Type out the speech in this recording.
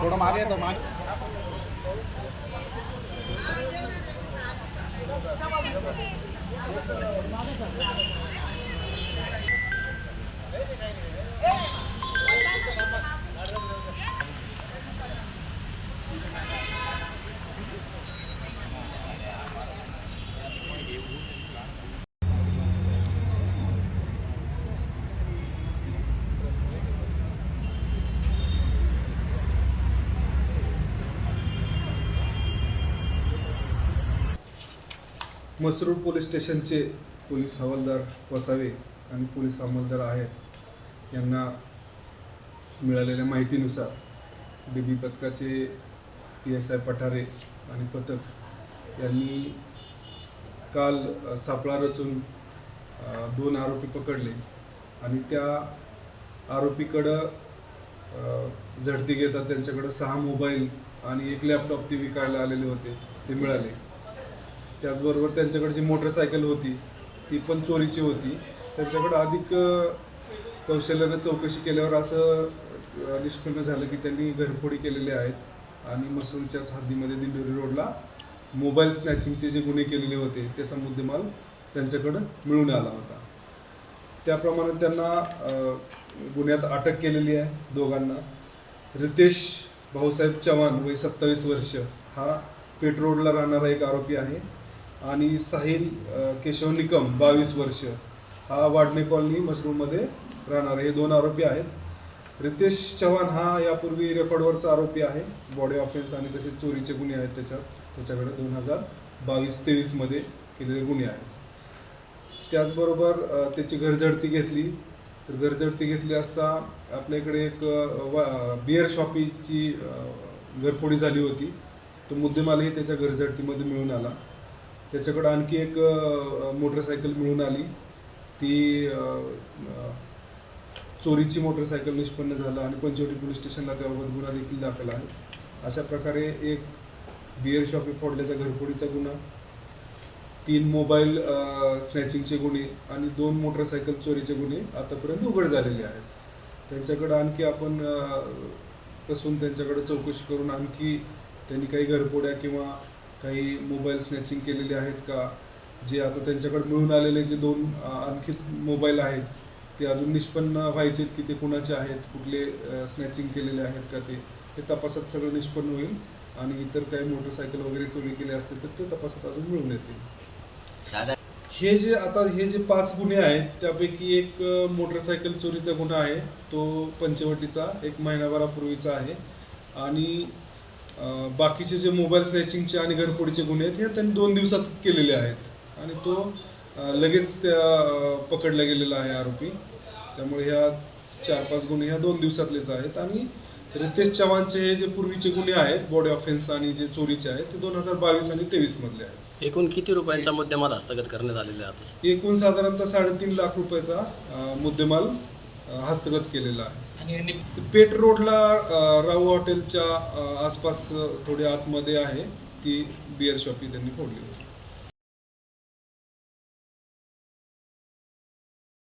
थोडं मागे येतो मागे मसरूळ पोलीस स्टेशनचे पोलीस हवालदार वसावे आणि पोलीस अंमलदार आहेत. यांना मिळालेल्या माहितीनुसार डी बी पथकाचे पी एस आय पठारे आणि पथक यांनी काल सापळा रचून दोन आरोपी पकडले आणि त्या आरोपीकडं झडती घेतात त्यांच्याकडं सहा मोबाईल आणि एक लॅपटॉप ते विकायला आलेले होते ते मिळाले. त्याचबरोबर त्यांच्याकडे जी मोटरसायकल होती ती पण चोरीची होती. त्यांच्याकडे अधिक कौशल्यानं चौकशी केल्यावर असं निष्पन्न झालं की त्यांनी घरफोडी केलेले आहेत आणि मसूरच्याच हद्दीमध्ये दिंडोरी रोडला मोबाईल स्नॅचिंगचे जे गुन्हे केलेले होते त्याचा मुद्देमाल त्यांच्याकडं मिळून आला होता. त्याप्रमाणे त्यांना गुन्ह्यात अटक केलेली आहे दोघांना. रितेश भाऊसाहेब चव्हाण वय सत्तावीस वर्ष हा पेट रोडला राहणारा एक आरोपी आहे. आणि साहिल केशव निकम बावीस वर्ष हा वाडणे कॉलनी मशरूममध्ये राहणारे हे दोन आरोपी आहेत. रितेश चव्हाण हा यापूर्वी रेकॉर्डवरचा आरोपी आहे. बॉडी ऑफेन्स आणि तसेच चोरीचे गुन्हे आहेत त्याच्यात. त्याच्याकडे दोन हजार बावीस तेवीसमध्ये केलेले गुन्हे आहेत. त्याचबरोबर त्याची घरझडती घेतली. तर घरझडती घेतली असता आपल्या इकडे एक वा- बिअर शॉपीची घरफोडी झाली होती. तो मुद्देमालही त्याच्या घरझडतीमध्ये मिळून आला. त्याच्याकडं आणखी एक मोटरसायकल मिळून आली. ती चोरीची मोटरसायकल निष्पन्न झालं आणि पंचवटी पोलीस स्टेशनला त्याबाबत गुन्हा देखील दाखल आहे. अशा प्रकारे एक बिअर शॉपी फोडल्याचा घरफोडीचा गुन्हा तीन मोबाईल स्नॅचिंगचे गुन्हे आणि दोन मोटरसायकल चोरीचे गुन्हे आतापर्यंत उघड झालेले आहेत. त्यांच्याकडं आणखी आपण कसून त्यांच्याकडं चौकशी करून आणखी त्यांनी काही घरफोड्या किंवा काही मोबाईल स्नॅचिंग केलेले आहेत का? जे आता त्यांच्याकडे मिळून आलेले जे दोन आणखी मोबाईल आहेत ते अजून निष्पन्न व्हायचेत की ते कुणाचे आहेत? कुठले स्नॅचिंग केलेले आहेत का ते? हे तपासात सगळं निष्पन्न होईल आणि इतर काही मोटरसायकल वगैरे चोरी केले असतील तर ते तपासात अजून मिळून येतील. हे जे आता हे जे पाच गुन्हे आहेत त्यापैकी एक मोटरसायकल चोरीचा गुन्हा आहे. तो पंचवटीचा एक महिनाभरापूर्वीचा आहे. आणि बाकीचे जे मोबाईल स्नॅचिंगचे आणि घरफोडीचे गुन्हे आहेत हे त्यांनी दोन दिवसात केलेले आहेत. आणि तो लगेच त्या पकडला गेलेला आहे आरोपी. त्यामुळे ह्या चार पाच गुन्हे ह्या दोन दिवसातलेच आहेत. आणि रितेश चव्हाणचे हे जे पूर्वीचे गुन्हे आहेत बॉडी ऑफेन्स आणि जे चोरीचे आहेत ते दोन हजार बावीस आणि तेवीस मधले आहेत. एकूण किती रुपयांचा मुद्देमाल हस्तगत करण्यात आलेला आहे एकूण साधारणतः साडेतीन लाख रुपयाचा मुद्देमाल हस्तगत केलेला आहे. पेट रोडला राऊ हॉटेलच्या आसपास थोडी आतमध्ये आहे ती बिअर शॉपी त्यांनी फोडली होती.